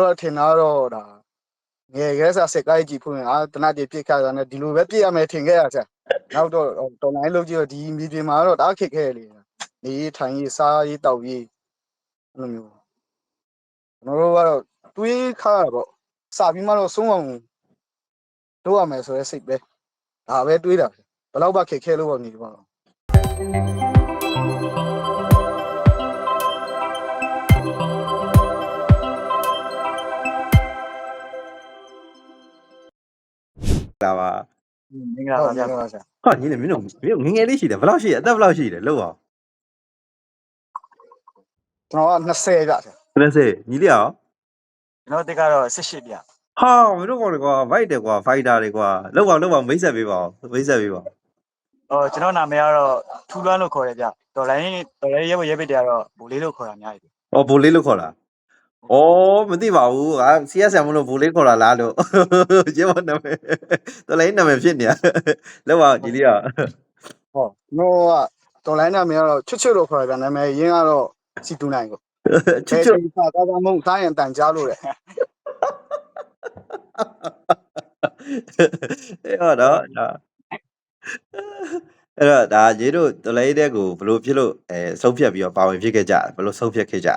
တို့ကထင်တာတော့ဒါငယ်ကဲစားစက်ကိုက်ကြည့်ဖွင့်အာတနတ်တွေပြစ်ခတ်တာနဲ့ဒီလိုပဲပြစ်ရမယ်ထင်ခဲ့ရချက်နောက်တော့တော်လိုင်းလုပ်ကြည့်တော့ဒီမီဒီမှာတော့တအားခက်ခဲလေနေထိုင်ရေးစားရေးတောက်ရေးအဲ့လိုမျိုးကျွန်တော်တို့ကတော့တွေးခါရပေါ့စာပြီးမှတော့ဆုံးအောင်လုပ်ရမယ်ဆိုရဲစိတ်ပဲဒါပဲတွေးတာဘယ်တော့မှခက်ခဲလို့ပေါ့နေဒီမှာတော့ လာပါမင်္ဂလာပါဗျာဟုတ်ကဲ့ပါဆရာဟာညီလေးမင်းတို့မင်းတို့ငယ်ငယ်လေးရှိတယ်ဘယ်လောက်ရှိတယ်အသက်ဘယ်လောက်ရှိတယ်လို့အောင်ကျွန်တော်က20ကြဆရာ30ညီလေးရောကျွန်တော်တက်ကတော့18ဗျာဟာမင်းတို့ကောင်လေကွာ fight တယ်ကွာ fighter တွေကွာလောက်အောင်လောက်အောင်မိတ်ဆက်ပေးပါဦးမိတ်ဆက်ပေးပါဦးဟောကျွန်တော်နာမည်ကတော့ထူလွမ်းလို့ခေါ်တယ်ဗျဒေါ်လိုင်းဒေါ်လိုင်းရဲဘရဲဘစ်တွေကတော့ဘူလေးလို့ခေါ်တာများပြီ။အော်ဘိုလေးလို့ခေါ်တာ။ အော်မသိပါဘူး။ငါ CSM မလို့ဘိုလေးခေါ်တာလားလို့။ကျေမနာမည်။တော်လိုင်းနာမည်ဖြစ်နေတာ။လောက်ပါညီလေးကဟောကျွန်တော်ကတော်လိုင်းနာမည်ကတော့ချွတ်ချွတ်လို့ခေါ်ရပြန်နာမည်ရင်းကတော့စီတူနိုင်ကိုချွတ်ချွတ်ဘယ်စာသားသားမုံတိုင်းရင်တန်ကြားလို့လေအဲ့တော့ဒါအဲ့တော့ဒါညီတို့တော်လိုင်းတဲ့ကိုဘယ်လိုဖြစ်လို့အဲဆုံးဖြတ်ပြီးတော့ပါဝင်ဖြစ်ခဲ့ကြဘယ်လိုဆုံးဖြတ်ခဲ့ကြ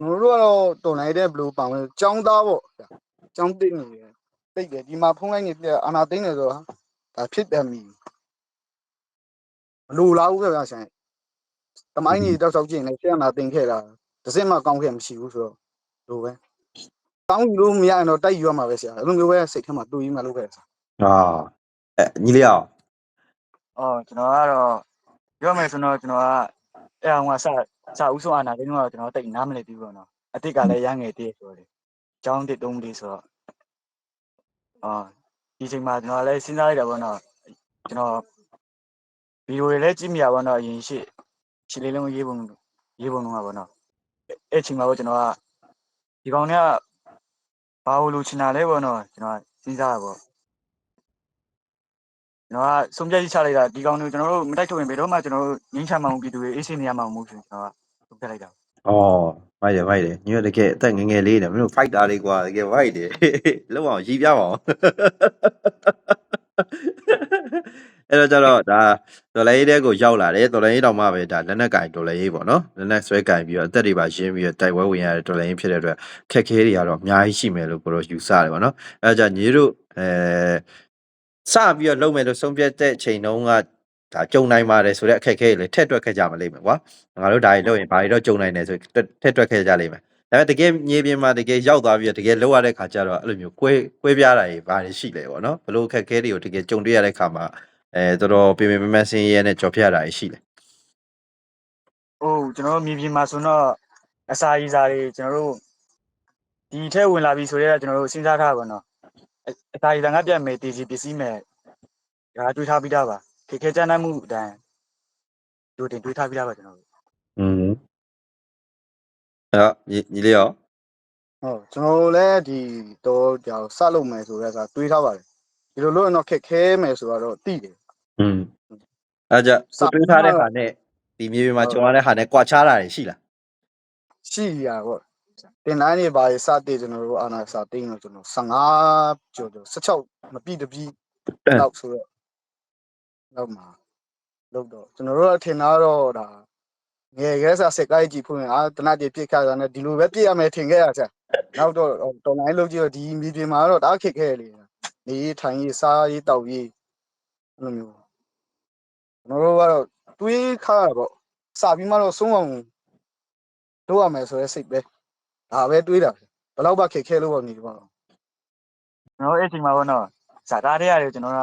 ကျွန်တော်တို့ကတော့တော်လိုင်းတဲ့ဘလူးပောင်ဝင်ចောင်းသားပေါ့ចောင်းသိနေတယ်တိတ်တယ်ဒီမှာဖုန်းလိုက်နေပြအာနာသိနေဆိုတော့ဒါဖြစ်တယ်မီမလိုလားဘူးခင်ဗျာဆိုင်တမိုင်းကြီးတောက်ဆောက်ကြည့်နေဆက်အာနာသိခဲ့တာတစ်စက်မှကောင်းခဲ့မရှိဘူးဆိုတော့လိုပဲကောင်းယူလို့မရရင်တော့တိုက်ယူရမှာပဲဆရာအဲ့လိုမျိုးပဲစိတ်ထဲမှာတူးရင်းမှလုပ်ခဲ့တယ်ဟာအဲညီလေးရောအော်ကျွန်တော်ကတော့ပြောမယ်ဆိုတော့ကျွန်တော်ကအဲ့အောင်ကစ စဦးဆုံးအာနာသိန်းတော့ကျွန်တော်တိတ်နားမလည်ဘူးပေါ့နော်အတိတ်ကလည်းရငယ်တည်းဆိုတော့အကြောင်းတစ်သုံးလေးဆိုတော့အော်ဒီချိန်မှာကျွန်တော်လည်းစဉ်းစားလိုက်တာပေါ့နော်ကျွန်တော်ဗီဒီယိုတွေလည်းကြည့်မိရပါတော့အရင်ရှိရှင်းလေးလုံးရေးပုံရေးပုံတော့ပါနော်အဲ့ချိန်မှာပေါ့ကျွန်တော်ကဒီကောင်တွေကဘာလို့လူချင်တာလဲပေါ့နော်ကျွန်တော်စဉ်းစားတာပေါ့ ကျွန်တော်ကစုံပြတ်ချလိုက်တာဒီကောင်တွေကျွန်တော်တို့မတိုက်ထုတ်ရင်ဘယ်တော့မှကျွန်တော်တို့ငင်းချမ်းမအောင်ပြည်သူတွေအေးဆေးနေရမှာမဟုတ်ဘူးကျွန်တော်ကစုံပြတ်လိုက်တာ။အော်မိုက်တယ်မိုက်တယ်ညီတို့တကယ်အသက်ငယ်ငယ်လေးနေမင်းတို့ fighter လေးကွာတကယ် fight တယ်လောက်အောင်ရီးပြပါအောင်အဲ့တော့ကျတော့ဒါတော်လိုင်းတဲ့ကိုရောက်လာတယ်တော်လိုင်းတောင်မှပဲဒါလက်နက်ကင်တော်လိုင်းပေါ့နော်လက်နက်ဆွဲကင်ပြီးတော့အသက်တွေပါရှင်းပြီးတော့တိုက်ပွဲဝင်ရတဲ့တော်လိုင်းဖြစ်တဲ့အတွက်ခက်ခဲတွေကတော့အများကြီးရှိမယ်လို့ကိုတော့ယူဆတယ်ပေါ့နော်အဲ့ဒါကြောင့်ညီတို့အဲ စပြီးတော့လုံမယ်လို့ဆုံးဖြတ်တဲ့ချိန်တုန်းကဒါကြုံနိုင်ပါတယ်ဆိုတဲ့အခက်အခဲတွေလည်းထက်တွက်ခဲ့ကြမလိမ့်မယ်ကွာငါတို့ဒါတွေလုပ်ရင်ဘာတွေတော့ကြုံနိုင်တယ်ဆိုထက်တွက်ခဲ့ကြလိမ့်မယ်ဒါပေမဲ့တကယ်မြေပြင်မှာတကယ်ရောက်သွားပြီးတော့တကယ်လောက်ရတဲ့ခါကျတော့အဲ့လိုမျိုးကွဲကွဲပြားတာတွေဘာတွေရှိလဲပေါ့နော်ဘလို့အခက်အခဲတွေကိုတကယ်ကြုံတွေ့ရတဲ့ခါမှာအဲတော်တော်ပြင်ပြင်မမဆင်းရဲနဲ့ကြော်ဖြတ်တာတွေရှိတယ်ဟုတ်ကျွန်တော်တို့မြေပြင်မှာဆိုတော့အစာရည်စာတွေကျွန်တော်တို့ဒီထဲဝင်လာပြီဆိုတော့ကျွန်တော်တို့စဉ်းစားထားပါတော့ အအစာရည်စာငါပြတ်မယ်တည်စီပစ္စည်းမယ်ဒါတွေးထားပြီးသားပါခေခေကျန်းတမ်းမှုအတိုင်းတို့တင်တွေးထားပြီးသားပါကျွန်တော်တို့ อืมအဲ့တော့ညီညီလေးရော ဟုတ်ကျွန်တော်တို့လည်းဒီတော့ကြောင်စလုပ်မယ်ဆိုတော့တွေးထားပါတယ်ဒီလိုလို့ရင်တော့ခက်ခဲမယ်ဆိုတော့တိတယ် อืมအဲ့ကြကိုတွေးထားတဲ့ခါနဲ့ဒီမြေပြင်မှာကြုံရတဲ့ခါနဲ့ကွာခြားတာတွေရှိလား ရှိရပေါ့ တင်လိုင်းနေပါစတဲ့ကျွန်တော်တို့အာနာစာတင်းတော့ကျွန်တော်15ကျော်ကျော်16မပြည့်တပြည့်တော့ဆိုတော့တော့မှာလို့တော့ကျွန်တော်တို့အထင်သားတော့ဒါငယ်ကဲစားစက်ကိုက်ကြည့်ဖွင့်အာတနတ်တွေပြစ်ခတ်တာနဲ့ဒီလိုပဲပြစ်ရမယ်ထင်ခဲ့ရချက်နောက်တော့တော်လိုင်းလုပ်ကြည့်တော့ဒီမီဒီမှာတော့တအားခက်ခဲလေနေထိုင်ရေးစားရေးတောက်ရေးအဲ့လိုမျိုးကျွန်တော်တို့ကတော့တွေးခါရပေါ့စာပြီးမှတော့ဆုံးအောင်လုပ်ရမယ်ဆိုရဲစိတ်ပဲ ဒါပဲတွေးတာဘယ်တော့မှခက်ခဲလို့ပေါ့နေဒီမှာကျွန်တော်တို့အဲ့ချိန်မှာပေါ့နော်ဇာတာတွေရတယ်ကျွန်တော်က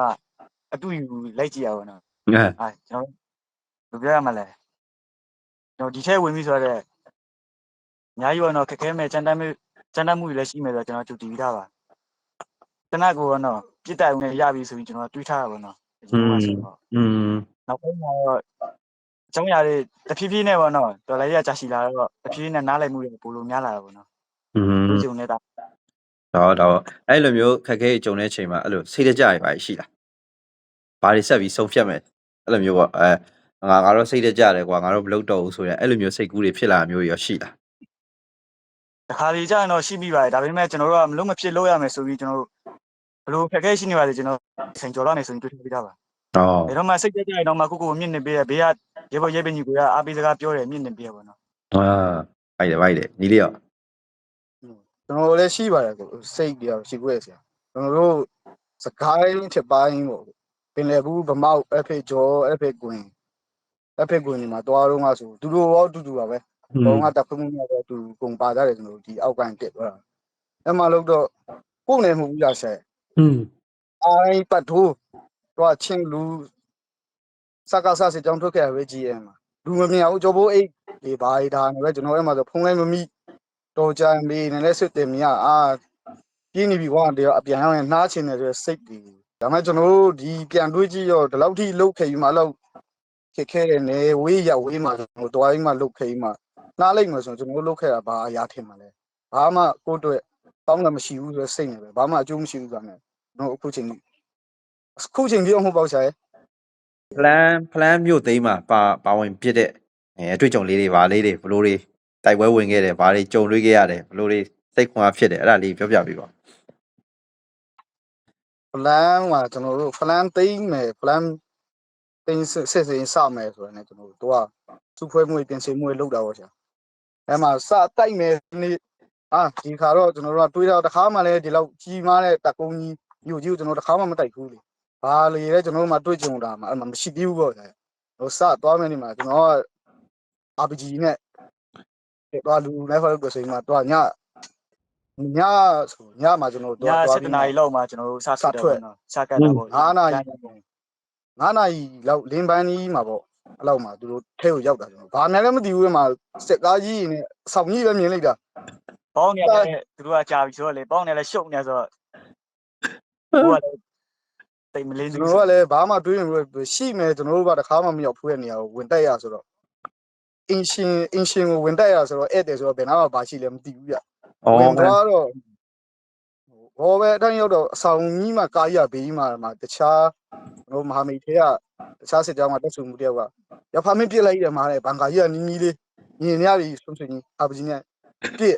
အတူယူလိုက်ကြည့်ရပါတော့အဲအဲကျွန်တော်ဘယ်ပြောရမလဲကျွန်တော်ဒီထဲဝင်ပြီဆိုတော့အများကြီးပေါ့နော်ခက်ခဲမဲ့စံတမ်းမှုစံတမ်းမှုတွေလည်းရှိမယ်ဆိုတော့ကျွန်တော်ကြိုတည်ပြီးသားပါတနက်ကိုပေါ့နော်ပြစ်တိုင်ဝင်ရပြီဆိုပြီးကျွန်တော်တွေးထားတာပေါ့နော်အရင်ကဆိုတော့อืมနောက်ပိုင်းမှာတော့အ ကြောင်းအရာတွေတဖြည်းဖြည်းနဲ့ပေါ့နော်တော်လည်းရကြာရှိလာတော့တဖြည်းဖြည်းနဲ့နားလည်မှုတွေပိုလို့များလာတာပေါ့နော်อืมဒီဂျုံနေတာတော့တော့အဲ့လိုမျိုးခက်ခဲကြုံတဲ့ချိန်မှာအဲ့လိုစိတ်တကြရပါရှိလားဘာတွေဆက်ပြီးဆုံးဖြတ်မယ်အဲ့လိုမျိုးပေါ့အဲငါငါတော့စိတ်တကြတယ်ကွာငါတော့မလုပ်တော့ဘူးဆိုရင်အဲ့လိုမျိုးစိတ်ကူးတွေဖြစ်လာမျိုးရောရှိလားတခါလေကြာရင်တော့ရှိမိပါတယ်ဒါပေမဲ့ကျွန်တော်တို့ကမလို့မဖြစ်လို့ရမယ်ဆိုပြီးကျွန်တော်တို့ဘလို့ခက်ခဲရှိနေပါလေကျွန်တော်စိန်ကြော်လာနေဆိုရင်တွေ့ထပြီးသားပါ ဟောဘယ်တော့မှစိတ်ကြကြရင်တော့မှကိုကိုမြင့်နေပေးရဘေးကရေပေါ်ရေပင်ကြီးကိုရအားပေးစကားပြောတယ်မြင့်နေပေးရပါတော့အာဗိုက်တယ်ဗိုက်တယ်ညီလေးရောကျွန်တော်လည်းရှိပါတယ်ကိုစိတ်တရားရှိခွဲဆရာကျွန်တော်တို့စကိုင်းချက်ပိုင်းပေါ့ပင်လယ်ဘူးဗမောက်အဖေကျော်အဖေကွင်အဖေကွင်ဒီမှာတွားတော့မှဆိုသူတို့ရောတူတူပါပဲဘောင်းကတက်ခွမှုများတော့သူကုန်ပါကြတယ်ကျွန်တော်တို့ဒီအောက်ကန်တက်သွားတာအဲ့မှာလို့တော့ကိုယ်နေမှုဘူးလားဆက်อืมအိုင်ပတ်ထိုး တော့ချင်းလူစကားဆစစ်ကြောင်းထုတ်ခဲ့ရပဲ GM မှာလူမမြင်အောင်ကြောဘိုးအိတ်ဒီဘာဒါနဲ့ပဲကျွန်တော်အဲ့မှာဆိုဖုန်းလိုက်မမိတော်ကြမေးနေလဲစစ်တယ်မြအာပြင်းနေပြီကွာတရားအပြန်ရောက်ရင်နှားချင်တယ်ဆိုစိတ်တွေဒါမှကျွန်တော်တို့ဒီပြန်တွေးကြည့်ရောဒီလောက်ထိလုတ်ခဲ့ပြီးမှလောက်ခက်ခဲတယ်နေဝေးရဝေးမှာကျွန်တော်တွားပြီးမှလုတ်ခဲ့ပြီးမှနှားလိုက်မှဆိုကျွန်တော်လုတ်ခဲ့တာဘာအရာထင်မှလဲဘာမှကိုယ့်အတွက်တောင်းလည်းမရှိဘူးဆိုစိတ်နေပဲဘာမှအကျိုးမရှိဘူးဆိုတာနဲ့ကျွန်တော်အခုချိန်ကြီး အခုချိန်ကြီးအောင်မပေါ့ဆိုင်ပလန်ပလန်မြို့သိမ်းမှာပါပါဝင်ပြစ်တဲ့အဲအတွေ့အကြုံလေးတွေဗာလေးတွေဘလို့တွေတိုက်ပွဲဝင်ခဲ့တယ်ဗာတွေကြုံတွေ့ခဲ့ရတယ်ဘလို့တွေစိတ်ခွန်အားဖြစ်တယ်အဲ့ဒါလေးပြောပြပေးပါ plan မှာကျွန်တော်တို့ plan သိမ်းမယ် plan သိမ်းစစ်စစ်စင်စမယ်ဆိုတော့ねကျွန်တော်တို့ကသူ့ဖွဲမွေပြင်ဆင်မွေလောက်တာပေါ့ဆရာအဲ့မှာစတိုက်မယ်နေ့အာဒီခါတော့ကျွန်တော်တို့ကတွေးတော့တစ်ခါမှလည်းဒီလောက်ကြီးမားတဲ့တကုံကြီးမြို့ကြီးကိုကျွန်တော်တစ်ခါမှမတိုက်ဘူးလေ ဘာလေလဲကျွန်တော်တို့မှတွေးကြုံတာမှအဲ့မှာမရှိသေးဘူးပေါ့ဆရာဟိုစသွားမယ်နေမှာကျွန်တော်က RPG နဲ့တော့လူလိုက်ဖောက်လို့ဆိုရင်မှတော့ညညဆိုညမှာကျွန်တော်တို့ညသွား7နာရီလောက်မှကျွန်တော်တို့စထွက်တယ်ပေါ့နော်စကတ်တာပေါ့9နာရီ9နာရီလောက်လင်းပန်းကြီးမှာပေါ့အဲ့လောက်မှာသူတို့ထဲကိုရောက်တာကျွန်တော်ဘာမှလည်းမသိဘူးမှာစက်ကားကြီးနဲ့ဆောင်းကြီးပဲမြင်လိုက်တာပေါင်းနေတယ်သူတို့ကကြာပြီဆိုတော့လေပေါင်းနေလဲရှုပ်နေဆိုတော့ဟိုကလည်း တိတ်မလင်းကျွန်ဘူးတော်တို့ကလည်းဘာမှတွေးနေဘူးရှိမယ်ကျွန်တော်တို့ကတခါမှမရောက်ဖူးတဲ့နေရာကိုဝင်တက်ရဆိုတော့အင်ရှင်အင်ရှင်ကိုဝင်တက်ရဆိုတော့ဧည့်တယ်ဆိုတော့ဘယ်နာမှဘာရှိလဲမသိဘူးဗျဩဝင်သွားတော့ဟောပဲအတိုင်းရောက်တော့အဆောင်ကြီးမှာကားကြီးကဘေးကြီးမှာမှာတခြားကျွန်တော်မဟာမိတ်တွေကတခြားစစ်ကြောင်းမှာတက်ဆူမှုတယောက်ကရဖာမင်းပြစ်လိုက်တယ်မှာလေဘန်ကာကြီးကနီးနီးလေးမြင်ရပြီဆုံးစင်းကြီးအာပကြီးနဲ့ပြစ်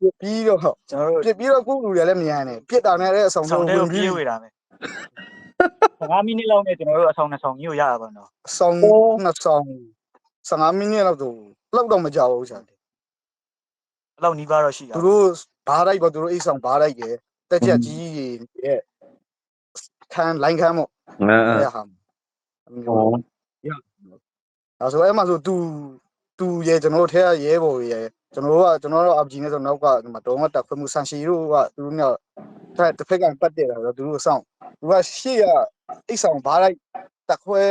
ပြစ်ပြီးတော့ကျွန်တော်တို့ပြစ်ပြီးတော့ကုလူတွေလည်းမြန်တယ်ပြစ်တာနဲ့လည်းအဆောင်ဆောဆုံးင်းတဲ့ဝကိုင်ပြေးပြီးဝေတာပဲ 5မိနစ်လောက်နဲ့ကျွန်တော်တို့အဆောင်နဲ့ဆောင်ကြီးကိုရတာပါတော့အဆောင်နှစ်ဆောင်15မိနစ်လောက်တော့လောက်တော့မကြောက်ဘူးဆရာအဲ့လောက်နီးပါးတော့ရှိတာသူတို့ဘားလိုက်ပေါ့သူတို့အိတ်ဆောင်ဘားလိုက်တယ်တက်ချက်ကြီးရဲ့ခန်းလိုင်းခန်းပေါ့အာအဲ့ဟာမျိုးဒါဆိုအဲ့မှာဆိုသူသူရဲကျွန်တော်တို့ထဲကရဲဘော်ရဲကျွန်တော်တို့ကကျွန်တော်တို့ RPG နဲ့ဆိုနောက်ကဒီမှာတော့တက်ခွင့်မှုဆန်ရှီတို့ကသူတို့ကတစ်တစ်ဖက်ကပတ်တယ်တော့သူတို့စောင့် သူကရှေ့ကအိတ်ဆောင်ဘားလိုက်တက်ခွဲ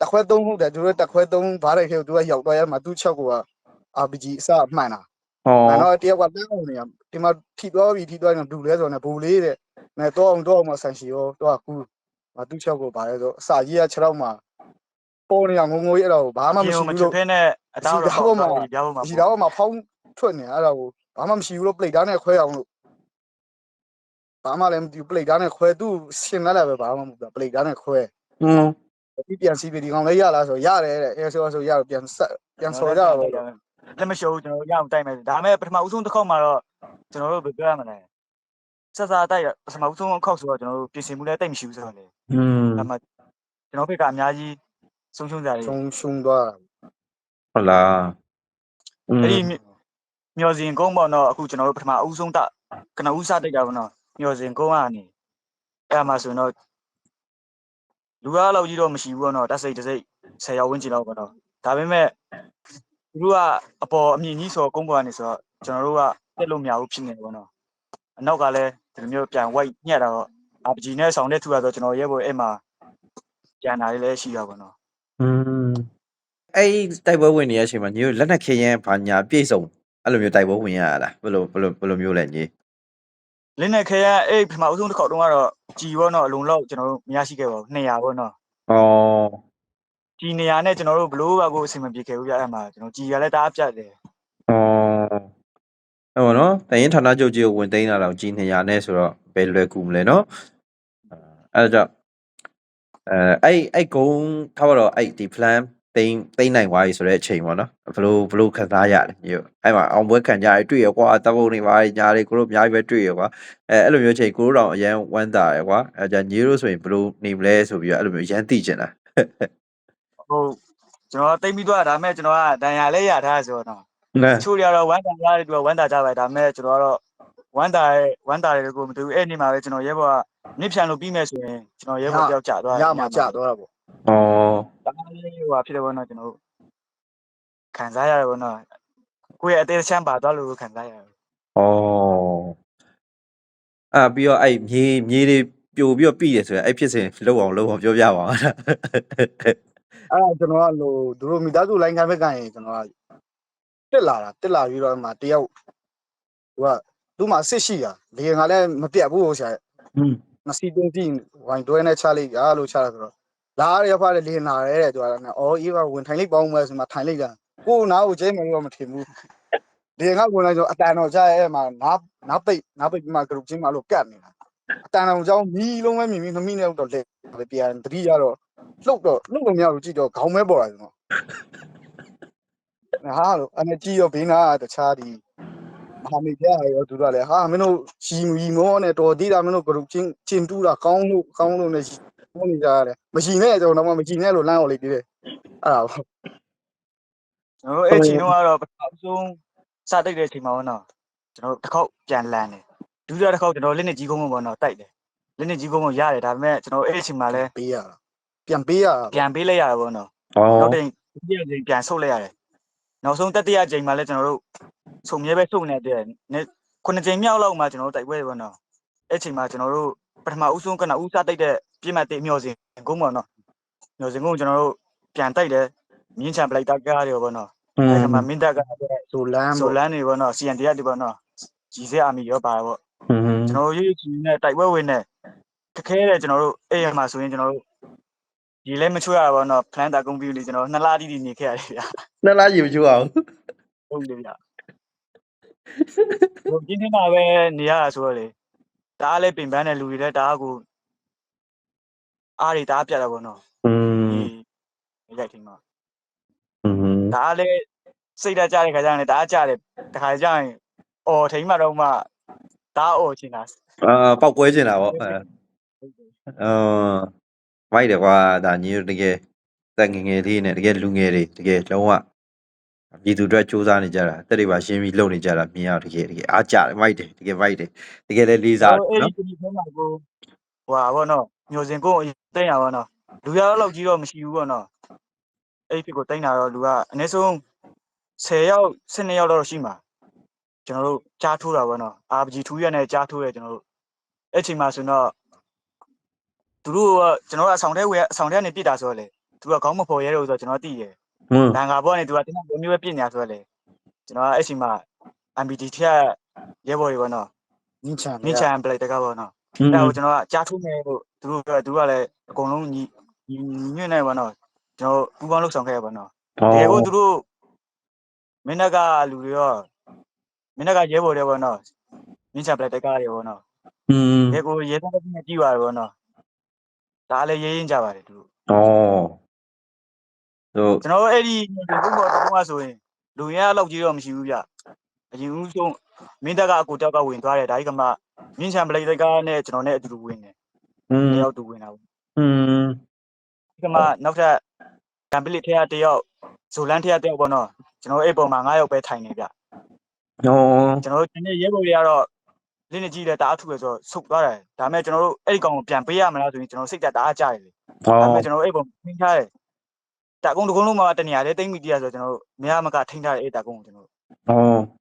တက်ခွဲသုံးဟုတ်တယ်သူတို့တက်ခွဲသုံးဘားလိုက်ခဲသူကရောက်တော့ရမှာသူ့ချက်က RPG အစမှန်တာဟောအဲ့တော့တယောက်ကတန်းအောင်နေရဒီမှာထိသွားပြီထိသွားရင်ဘူးလဲဆိုတော့ဘူလေးတဲ့နဲ့တော့အောင်တော့အောင်မဆန်ရှီရောတော့ကူမသူ့ချက်ကိုဗါလဲဆိုအစာကြီးက6တော့မှပေါ်နေအောင်ငုံငုံကြီးအဲ့တော့ဘာမှမရှိမဘူးချလို့ဖဲနဲ့အတောင်းတော့ပေါ့ပါပြားဖို့မှာဒီတော့မှဖောင်းထွက်နေအဲ့ဒါကိုဘာမှမရှိဘူးလို့ပလိတ်သားနဲ့ခွဲအောင်လို့ ဘာမှလည်းမသိဘူးပလိတ်ကားနဲ့ခွဲသူ့ရှင်လာလာပဲဘာမှမဟုတ်ဘူးပလိတ်ကားနဲ့ခွဲဟွန်းပြီးပြန်စီပြီးဒီကောင်လေးရလားဆိုရတယ်တဲ့အဲဆိုဆိုရတော့ပြန်ဆက်ပြန်ဆော်ကြတော့လက်မလျှော်ဘူးကျွန်တော်ရအောင်တိုက်မယ်ဒါပေမဲ့ပထမဦးဆုံးတစ်ခေါက်မှာတော့ကျွန်တော်တို့ဘယ်ပြောရမလဲဆက်စားတိုက်ပထမဦးဆုံးအခေါက်ဆိုတော့ကျွန်တော်တို့ပြင်ဆင်မှုလည်းတိတ်မရှိဘူးဆိုတော့လေอืมဒါမှကျွန်တော်ဘက်ကအများကြီးဆုံးရှုံးကြတယ်ဆုံးရှုံးသွားဟုတ်လားအဲ့ဒီမျော်စင်ကုန်းပေါ့နော်အခုကျွန်တော်တို့ပထမဦးဆုံးတကနဦးစတိုက်တာပေါ့နော် မျော်စင်ကုန်းကနေအဲ့မှာဆိုတော့လူကားလောက်ကြီးတော့မရှိဘူးပေါ့နော်တက်စိတ်တစိတ်10ရောက်ဝန်းကျင်လောက်ပေါ့နော်ဒါပေမဲ့သူတို့ကအပေါ်အမြင့်ကြီးဆိုတော့ကုန်းပေါ်ကနေဆိုတော့ကျွန်တော်တို့ကတက်လို့မရဘူးဖြစ်နေတယ်ပေါ့နော်အနောက်ကလည်းဒီလိုမျိုးပြန်ဝိုက်ညက်တာတော့ RPG နဲ့ဆောင်တဲ့ထူတာဆိုကျွန်တော်ရဲဘော်အဲ့မှာပြန်လာလေးလည်းရှိတာပေါ့နော်อืมအဲ့ဒီတိုက်ပွဲဝင်နေရတဲ့အချိန်မှာညီတို့လက်နက်ခဲရင်ဘာညာပြည့်စုံအဲ့လိုမျိုးတိုက်ပွဲဝင်ရတာဘယ်လိုဘယ်လိုဘယ်လိုမျိုးလဲညီ လင်းနဲ့ခဲရအဲ့ပထမဦးဆုံးတစ်ခေါက်တုန်းကတော့ကြည်ပေါ့နော်အလုံးလောက်ကျွန်တော်တို့မရရှိခဲ့ပါဘူး200ပေါ့နော်ဩကြည်200နဲ့ကျွန်တော်တို့ဘလို့ဘာကိုအဆင်မပြေခဲ့ဘူးပြအဲ့မှာကျွန်တော်ကြည်ရလဲတအားပြတ်တယ်ဩအဲ့ဘောနော်တရင်ဌာနချုပ်ကြီးကိုဝင်သိမ်းလာတော့ကြီး200နဲ့ဆိုတော့ဘယ်လွယ်ကူမလဲနော်အဲ့ဒါကြောင့်အဲအဲ့အဲ့ကုန်းထားပါတော့အဲ့ဒီ plan တိမ့်တိမ့်နိုင်သွားပြီဆိုတဲ့အချိန်ပေါ့နော်ဘလို့ဘလို့ခံစားရတယ်မျိုးအဲ့မှာအောင်ပွဲခံကြရတွေ့ရကွာတဘုံနေပါညာတွေကိုတို့အများကြီးပဲတွေ့ရကွာအဲအဲ့လိုမျိုးချိန်ကိုတို့တော့အရန်ဝမ်းတာရကွာအဲကြာညီတို့ဆိုရင်ဘလို့နေမလဲဆိုပြီးတော့အဲ့လိုမျိုးရမ်းသိကျင်တာဟုတ်ကျွန်တော်တိတ်ပြီးသွားတာဒါပေမဲ့ကျွန်တော်ကဒဏ်ရာလေးရထားဆိုတော့နဲတချို့တွေကတော့ဝမ်းတာရတယ်သူကဝမ်းတာကြပါဒါပေမဲ့ကျွန်တော်ကတော့ဝမ်းတာရဲ့ဝမ်းတာတွေကိုမတူဘူးအဲ့ဒီမှာပဲကျွန်တော်ရဲဘော်ကနစ်ဖြန်လို့ပြီးမဲ့ဆိုရင်ကျွန်တော်ရဲဘော်တယောက်ကြာသွားရမှာကြတော့တာပေါ့ ဩဒါလေးဟိုဟာဖြစ်တယ်ဘောနော်ကျွန်တော်ခံစားရတယ်ဘောနော်ကိုယ့်ရဲ့အသေးချမ်းပါသွားလို့ခံစားရတယ်ဩအာပြီးတော့အဲ့မြေမြေတွေပြိုပြီးတော့ပြီးတယ်ဆိုရင်အဲ့ဖြစ်စဉ်လောက်အောင်လောက်အောင်ပြောပြပါဦးအဲ့ဒါကျွန်တော်ကလို့သူတို့မိသားစုလိုင်းခံဘက်ကနေကျွန်တော်ကတက်လာတာတက်လာပြီးတော့မှတယောက်သူကသူ့မှာစစ်ရှိတာလေငါလည်းမပြတ်ဘူးဟိုဆရာอืมမစီတင်းကြည့်ဝိုင်တွဲနဲ့ချလိုက်ရလို့ချတာဆိုတော့ လာရဖားလေလေနာရဲတဲ့သူကလည်းအော်အေးကဝင်ထိုင်လိုက်ပေါင်းမယ်ဆိုမှထိုင်လိုက်တာကိုနားကိုကျဲမယ်လို့မထင်ဘူးလေငါဝင်လိုက်ဆိုအတန်တော်ချရဲမှာနားနားပိတ်နားပိတ်ပြီးမှ group ချင်းမှလို့ကတ်နေတာအတန်တော်ကြောင်းမီးလုံးပဲမြင်ပြီးနှမီးနဲ့တော့လက်ပဲပြန်တတိရတော့လှုပ်တော့လှုပ်လို့မရဘူးကြည့်တော့ခေါင်းမဲပေါ်လာတယ်နော်ဟာလို့အနေကြည့်ရောဘေးနာတခြားဒီမဟာမိတ်ပြရောသူကလည်းဟာမင်းတို့ရှီမီမောနဲ့တော်သေးတာမင်းတို့ group ချင်းချင်းတူးတာကောင်းလို့ကောင်းလို့နဲ့ ဟောနေကြရတယ်မရှိနဲ့ကျွန်တော်တော့မရှိနဲ့လို့လမ်းအောင်လေးပြီးတယ်အဲ့ဒါပေါ့ကျွန်တော်အဲ့ချိန်တော့ကတော့ပထမဆုံးစတိတ်တဲ့အချိန်မှာဘောနော်ကျွန်တော်တစ်ခေါက်ပြန်လန်းတယ်ဒုတိယတစ်ခေါက်ကျွန်တော်လက်နဲ့ကြီးကုန်းကုန်းဘောနော်တိုက်တယ်လက်နဲ့ကြီးကုန်းကုန်းရတယ်ဒါပေမဲ့ကျွန်တော်အဲ့အချိန်မှာလဲပေးရတာပြန်ပေးရတာပြန်ပေးလိုက်ရတယ်ဘောနော်ဩနောက်တစ်ဒုတိယချိန်ပြန်ဆုတ်လိုက်ရတယ်နောက်ဆုံးတတိယချိန်မှာလဲကျွန်တော်တို့စုံမြဲပဲစုံနေတဲ့ခုနှစ်ချိန်မြောက်လောက်မှာကျွန်တော်တို့တိုက်ပွဲတွေဘောနော်အဲ့ချိန်မှာကျွန်တော်တို့ပထမဦးဆုံးကနဦးစတိုက်တဲ့ ပြစ်မှတ်တိမျောစင်ဂုံးပေါ့နော်မျောစင်ဂုံးကျွန်တော်တို့ပြန်တိုက်တယ်မြင်းချံပလိုက်တာကားတွေပေါ့နော်အဲ့ဒါမှမင်းတက်ကဆိုလန်းဆိုလန်းနေပေါ့နော် CN တရားတွေပေါ့နော်ကြီးစဲအာမီရောပါပေါ့ကျွန်တော်တို့ရေးကြီးနဲ့တိုက်ပွဲဝင်နဲ့ခက်ခဲတဲ့ကျွန်တော်တို့အဲ့ရမှာဆိုရင်ကျွန်တော်တို့ဒီလည်းမချွတ်ရပါတော့ plan တာကုန်ပြီလေကျွန်တော်နှစ်လတိတိနေခဲ့ရတယ်ဗျာနှစ်လရေမချွတ်အောင်ဟုတ်တယ်ဗျာဘုံပြင်းနေတာပဲနေရတာဆိုတော့လေဒါအားလည်းပင်ပန်းတဲ့လူတွေလည်းဒါအားကို အားတွေတအားပြတ်တာဘောနော် อืม ဒီရိုက်ထင်းမှာ อืม တအားလဲစိတ်ဓာတ်ကြတဲ့ခါကျရင်လည်းတအားကြတယ်တခါကျရင်အော်ထိန်မှတော့မှတအားအော်ချင်တာ အာပောက်ကွဲကျင်တာဗောအဲအော်မိုက်တယ်ကွာဒါညီတို့တကယ်တက်ငယ်ငယ်လေးနဲ့တကယ်လူငယ်တွေတကယ်လုံးဝပြည်သူအတွက်စူးစမ်းနေကြတာတက်တွေပါရှင်းပြီးလုပ်နေကြတာမြင်ရတကယ်တကယ်အားကြတယ်မိုက်တယ်တကယ်မိုက်တယ်တကယ်လည်းလေးစားတယ် အဲ့ နော် ဒီဒီထဲမှာကိုဟွာဘောနော် ညိုစင်ကိုတိတ်ရပါတော့လူရတော့လောက်ကြီးတော့မရှိဘူးပေါ့နော်အဲ့ဖြစ်ကိုတိတ်တာတော့လူကအနည်းဆုံး10ယောက်12ယောက်တော့ရှိမှာကျွန်တော်တို့ကြားထိုးတာပေါ့နော် RPG ထူးရနဲ့ကြားထိုးရကျွန်တော်တို့အဲ့ချိန်မှာဆိုတော့သူတို့ကကျွန်တော်ကအဆောင်ထဲဝယ်အဆောင်ထဲကနေပြစ်တာဆိုတော့လေသူကခေါင်းမဖော်ရဲတော့ဆိုတော့ကျွန်တော်သိတယ်ဟွန်းလန်ကာဘောကနေသူကတင်းမျိုးမျိုးပဲပြစ်နေတာဆိုတော့လေကျွန်တော်ကအဲ့ချိန်မှာ MBT ထက်ရဲဘော်တွေပေါ့နော်နင်းချန်မြင့်ချန်ပလိုက်တကပေါ့နော်อืม အဲ့တော့ကျွန်တော်ကကြားထိုးမယ်လို့သူတို့ကသူကလည်းအကုန်လုံးညီညီညွတ်နေပါတော့ကျွန်တော်ပူပေါင်းလုပ်ဆောင်ခဲ့ရပါတော့တကယ်ကိုသူတို့မင်းကလူတွေရောမင်းကရဲဘော်တွေပေါ့နော်မြင့်ချပလက်တကားတွေပေါ့နော်อืมတကယ်ကိုရဲသားတွေနဲ့ကြည့်ပါတယ်ပေါ့နော်ဒါလည်းရေးရင်းကြပါတယ်သူတို့ဩတို့ကျွန်တော်အဲ့ဒီဒီဘုံပေါ်တုံးကဆိုရင်လူရင်းလောက်ကြီးတော့မရှိဘူးဗျအရင်ဦးဆုံးမင်းတက်ကအကိုတောက်ကဝင်သွားတယ်ဒါကြီးကမှ မြင့်ချပလက်တကားနဲ့ကျွန်တော်နဲ့အတူတူဝင်တယ် อืม တယောက်တူဝင်တာပေါ့ อืม ဒီကမှနောက်ထပ်ကမ်ပလစ်ထဲကတယောက်ဇိုလန်ထဲကတယောက်ပေါ့နော်ကျွန်တော်အဲ့ပုံမှာ9ယောက်ပဲထိုင်နေဗျ ဩ ကျွန်တော်တို့ဒီနေ့ရဲဘော်တွေကတော့လင်းနေကြည့်တယ်တအားထုပဲဆိုတော့ဆုတ်သွားတယ်ဒါပေမဲ့ကျွန်တော်တို့အဲ့ဒီကောင်ကိုပြန်ပေးရမလားဆိုရင်ကျွန်တော်စိတ်ဓာတ်တအားကြတယ်လေ ဩ ဒါပေမဲ့ကျွန်တော်တို့အဲ့ပုံထိန်းထားတယ်တာကုန်းတကုန်းလုံးမှာတနေရာလေးတိမ့်မိတရဆိုတော့ကျွန်တော်တို့မရမကထိန်းထားတယ်အဲ့တာကုန်းကိုကျွန်တော်တို့ ဩ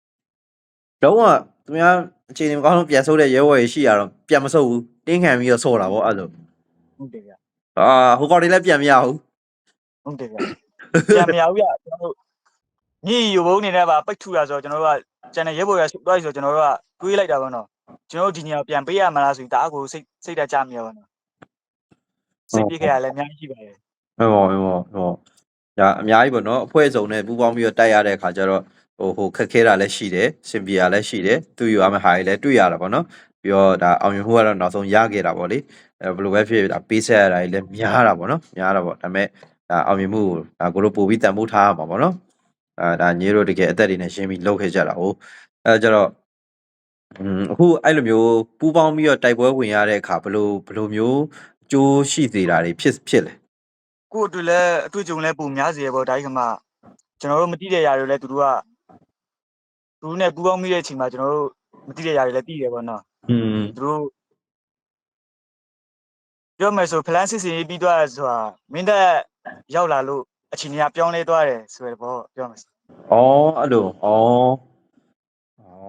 တော့ကသူများ အခြေအနေမကောင်းလို့ပြန်ဆုပ်တဲ့ရဲဝယ်ရှိရတော့ပြန်မဆုပ်ဘူးတင်းခံပြီးတော့ဆော့တာဗောအဲ့လိုဟုတ်တယ်ဗျအာဟိုကောင်တွေလည်းပြန်မရဘူးဟုတ်တယ်ဗျပြန်မရဘူးဗျကျွန်တော်တို့ညယူဘုံနေနဲ့ပါပိတ်ထူတာဆိုတော့ကျွန်တော်တို့ကကျန်တဲ့ရဲဘော်ရဆုတ်သွားပြီဆိုတော့ကျွန်တော်တို့ကတွေးလိုက်တာပေါ့နော်ကျွန်တော်တို့ဒီနေရာပြန်ပေးရမလားဆိုရင်တအားကိုစိတ်စိတ်ဓာတ်ကြမြရောနော်စိတ်ပြည့်ခဲ့ရလည်းအများကြီးရှိပါတယ်ဟောဟောဟောဟောဒါအများကြီးပေါ့နော်အဖွဲ့စုံနဲ့ပူးပေါင်းပြီးတော့တိုက်ရတဲ့အခါကျတော့ ဟိုဟိုခက်ခဲတာလည်းရှိတယ်စင်ပြေတာလည်းရှိတယ်သူယူရမယ့်ဟာတွေလည်းတွေ့ရတာပေါ့နော်ပြီးတော့ဒါအောင်မြင်မှုကတော့နောက်ဆုံးရခဲ့တာပေါ့လေအဲဘယ်လိုပဲဖြစ်ဖြစ်ဒါပေးဆက်ရတာတွေလည်းများတာပေါ့နော်များတာပေါ့ဒါပေမဲ့ ဒါအောင်မြင်မှုကိုဒါကိုလိုပို့ပြီးတန်ဖိုးထားရမှာပေါ့နော်အာဒါညီတို့တကယ်အသက်တွေနဲ့ရှင်းပြီးလုပ်ခဲ့ကြတာဟုတ်အဲဒါကြတော့อืมအခုအဲ့လိုမျိုးပူးပေါင်းပြီးတော့တိုက်ပွဲဝင်ရတဲ့အခါဘယ်လိုဘယ်လိုမျိုးအကျိုးရှိစေတာတွေဖြစ်ဖြစ်လဲ ကိုယ့်အတွက်လည်းအတွေ့အကြုံလည်းပုံများစေရပေါ့ဒါကြီးကမှကျွန်တော်တို့မသိတဲ့ຢာတွေလည်းသူတို့က သူတို့နဲ့ပူးပေါင်းမိတဲ့အချိန်မှာကျွန်တော်တို့မသိတဲ့ຢာတွေလည်းသိရပေါ့နော် อืม သူတို့ပြောမယ်ဆိုဖလန်စစ်စင်ရေးပြီးသွားတယ်ဆိုတာမင်းတက်ရောက်လာလို့အချိန်ကြီးပြောင်းလဲသွားတယ်ဆိုရပေါ့ပြောမယ်ဆို ဩအဲ့လိုဩ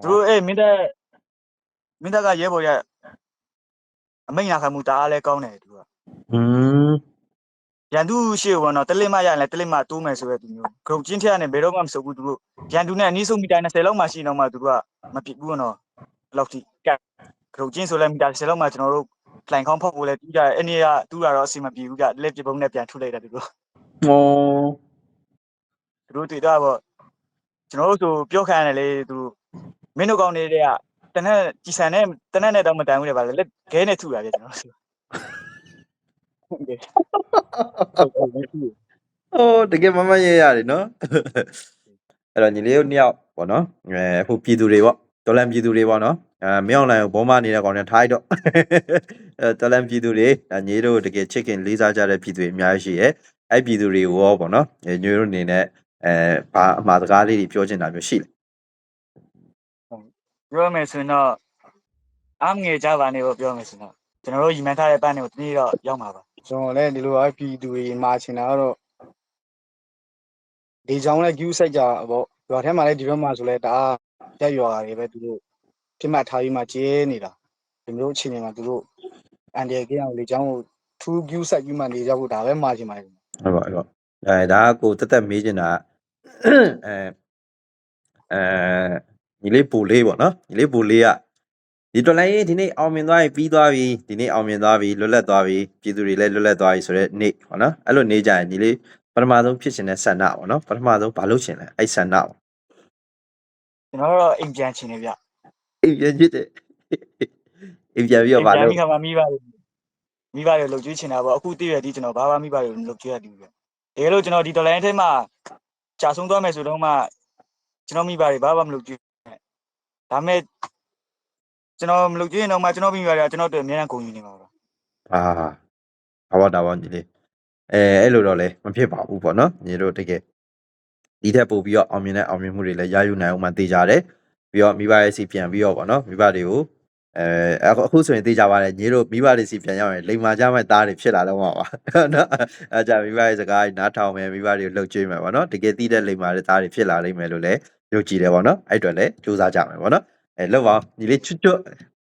သူတို့အေးမင်းတက်မင်းတက်ကရဲဘော်ရအမိန်နာခံမှုတအားလဲကောင်းတယ်သူက อืม ရန်သူရှေ့ဘောနော်တလစ်မရရင်လည်းတလစ်မတိုးမယ်ဆိုရတဲ့သူမျိုးဂရုတ်ချင်းထက်ကနေဘယ်တော့မှမစုပ်ဘူးသူတို့ရန်သူနဲ့အနည်းဆုံးမီတာ20လောက်မှရှိတော့မှသူတို့ကမဖြစ်ဘူးနော်အဲ့လောက်ထိကတ်ဂရုတ်ချင်းဆိုလည်းမီတာ10လောက်မှကျွန်တော်တို့ကလိုင်ခေါင်းဖောက်ဖို့လဲတူးကြတယ်အဲ့နေ့ကတူးတာတော့အဆင်မပြေဘူးကြလက်ပြပုံနဲ့ပြန်ထုတ်လိုက်တာသူတို့ဩသူတို့တွေ့တော့ပေါ့ကျွန်တော်တို့ဆိုပြောခံရတယ်လေသူတို့မင်းတို့ကောင်းနေတဲ့ကတနက်ကြည်ဆန်နဲ့တနက်နဲ့တော့မတန်ဘူးလေဗါလေလက်ခဲနဲ့ထုတာပြကျွန်တော်တို့ဆို ဟုတ်တယ်ဟုတ်တယ်ဩတကယ်မမရရတယ်နော် အဲ့တော့ညီလေးတို့နှစ်ယောက်ပေါ့နော်အဲအခုပြည်သူတွေပေါ့တော်လန်ပြည်သူတွေပေါ့နော်အဲမင်းအောင်လိုင်ကိုဘောမနေတဲ့ကောင်နဲ့ထားလိုက်တော့ အဲတော်လန်ပြည်သူတွေဒါညီတို့တကယ်ချစ်ခင်လေးစားကြတဲ့ပြည်သူတွေအများကြီးရှိရဲ့အဲ့ပြည်သူတွေကိုရောပေါ့နော်ညီတို့အနေနဲ့အဲဘာအမှားစကားလေးတွေပြောချင်တာမျိုးရှိလဲ ပြောမယ်ဆိုရင်တော့အားငယ်ကြပါနေလို့ပြောမယ်ဆိုရင်တော့ကျွန်တော်တို့ရီမန်ထားတဲ့ပန်းတွေကိုတနေ့တော့ရောက်မှာပါ ကျွန်တော်လည်းဒီလိုအပြည်သူတွေမှာချင်တာကတော့ဒီကြောင်လည်း queue စိုက်ကြပေါ့ရွာထဲမှာလည်းဒီဘက်မှာဆိုလဲဒါရက်ရွာတွေပဲသူတို့ပြတ်မှတ်ထားပြီးမှကျဲနေတာဒီမျိုးအချိန်တွေမှာသူတို့အန်ဒီကအောင်လေကြောင်ကို true queue စိုက်ပြီးမှနေကြဖို့ဒါပဲမှာချင်ပါတယ်ဟုတ်ပါဟုတ်ပါအဲဒါကကိုတက်တက်မေးချင်တာအဲအဲညီလေးပူလေးပေါ့နော်ညီလေးပူလေးက ဒီတော်လိုင်းရေးဒီနေ့အောင်မြင်သွားပြီပြီးသွားပြီဒီနေ့အောင်မြင်သွားပြီလွတ်လပ်သွားပြီပြည်သူတွေလည်းလွတ်လပ်သွားပြီဆိုတော့နေ့ပေါ့နော်အဲ့လိုနေကြရင်ညီလေးပထမဆုံးဖြစ်ရှင်တဲ့ဆန္ဒပေါ့နော်ပထမဆုံးဘာလုပ်ရှင်လဲအဲ့ဆန္ဒပေါ့ကျွန်တော်တို့အိမ်ပြန်ချင်နေဗျအိမ်ပြန်ဖြစ်တယ်အိမ်ပြန်ပြီးတော့ဘာပြန်လုပ်ပြီးခါမှမိပါတယ်မိပါတယ်လှုပ်ကြွေးချင်တာပေါ့အခုတည့်ရဒီကျွန်တော်ဘာမှမိပါတယ်လှုပ်ကြွေးရတယ်ဗျတကယ်လို့ကျွန်တော်ဒီတော်လိုင်းထဲမှာကြာဆုံးသွားမယ်ဆိုတော့မှကျွန်တော်မိပါတယ်ဘာမှမလှုပ်ကြွေးဒါမဲ့ ကျွန်တော်မလှုပ်ကြွေးရင်တော့မှကျွန်တော်မိပါတယ်ကျွန်တော်တို့အများကြီးဂုဏ်ယူနေမှာပါအာဘာပါတာပါညီလေးအဲအဲ့လိုတော့လည်းမဖြစ်ပါဘူးပေါ့နော်ညီတို့တကယ်ဒီထက်ပိုပြီးတော့အောင်မြင်တဲ့အောင်မြင်မှုတွေလည်းရယူနိုင်အောင်မှသိကြတယ်ပြီးတော့မိဘရဲ့စီပြန်ပြီးတော့ပေါ့နော်မိဘတွေကိုအဲအခုအခုဆိုရင်သိကြပါတယ်ညီတို့မိဘတွေစီပြန်ရောက်ရင်လိမ်မာကြမဲ့သားတွေဖြစ်လာတော့မှာပါနော်အဲကြမိဘရဲ့စကားနားထောင်မယ်မိဘတွေကိုလှုပ်ကြွေးမယ်ပေါ့နော်တကယ်သိတဲ့လိမ်မာတဲ့သားတွေဖြစ်လာနိုင်မယ်လို့လည်းယုံကြည်တယ်ပေါ့နော်အဲ့အတွက်လည်းစူးစမ်းကြမယ်ပေါ့နော် အဲလောက်ပါညီလေးချွတ်ချွတ်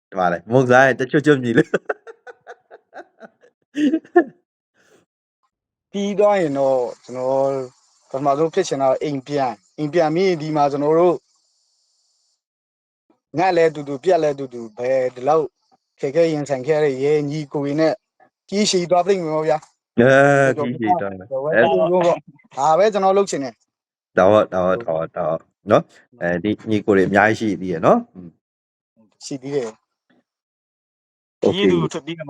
ဒီမှာလေမုံစားရဲ့တချွတ်ချွတ်ညီလေးပြီးသွားရင်တော့ကျွန်တော်ပထမဆုံးဖြစ်ချင်တာအိမ်ပြန်အိမ်ပြန်ပြီးဒီမှာကျွန်တော်တို့ငတ်လဲတူတူပြက်လဲတူတူဘယ်ဒီလောက်ခေခဲရင်ဆိုင်ခဲ့ရတဲ့ရဲညီကိုရင်နဲ့ကြီးရှိသွားပြိမ့်မယ်ဗျာအဲကြီးကြီးတော့တော့ပဲတူတူပေါ့ဒါပဲကျွန်တော်လုပ်ချင်တယ်တော့တော့တော့တော့ နော်အဲဒီညီကိုတွေအများကြီးရှိသေးရနော်ရှိသေးတယ်ဒီလူထွက်ပြီးမှ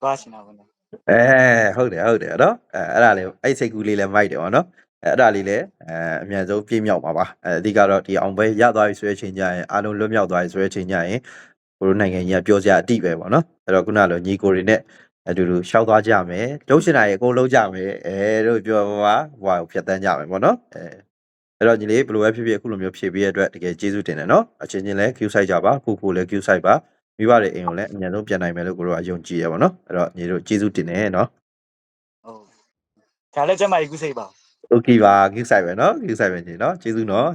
သွားရှင်တာပေါ့နော်အဲဟုတ်တယ်ဟုတ်တယ်နော်အဲအဲ့ဒါလေးအဲ့စိတ်ကူးလေးလည်းမိုက်တယ်ဗောနော်အဲအဲ့ဒါလေးလည်းအဲအမြန်ဆုံးပြည့်မြောက်ပါပါအဲအဓိကတော့ဒီအောင်ပွဲရသွားပြီဆိုတဲ့အချိန်ကျရင်အားလုံးလွတ်မြောက်သွားပြီဆိုတဲ့အချိန်ကျရင်ဘိုတို့နိုင်ငံကြီးကပြောစရာအတိပဲဗောနော်အဲ့တော့ခုနလိုညီကိုတွေနဲ့အတူတူရှောက်သွားကြမယ်လုံးရှင်တာရေအကုန်လုံးကြမယ်အဲတို့ပြောပါဟွာဖြတ်တန်းကြမယ်ဗောနော်အဲ အဲ့တော့ညီလေးဘယ်လိုပဲဖြစ်ဖြစ်အခုလိုမျိုးဖြည့်ပေးရတဲ့အတွက်တကယ်ကျေးဇူးတင်တယ်နော်အချင်းချင်းလည်း queue site ကြပါကိုကိုလည်း queue site ပါမိဘတွေအိမ်ကိုလည်းအမြန်ဆုံးပြန်နိုင်မယ်လို့ကိုတို့အယုံကြည်ရပါနော်အဲ့တော့ညီတို့ကျေးဇူးတင်တယ်နော်ဟုတ်ဒါလည်းကျမကြီး queue site ပါ okay ပါ queue site ပဲနော် queue site ပဲညီနော်ကျေးဇူးနော်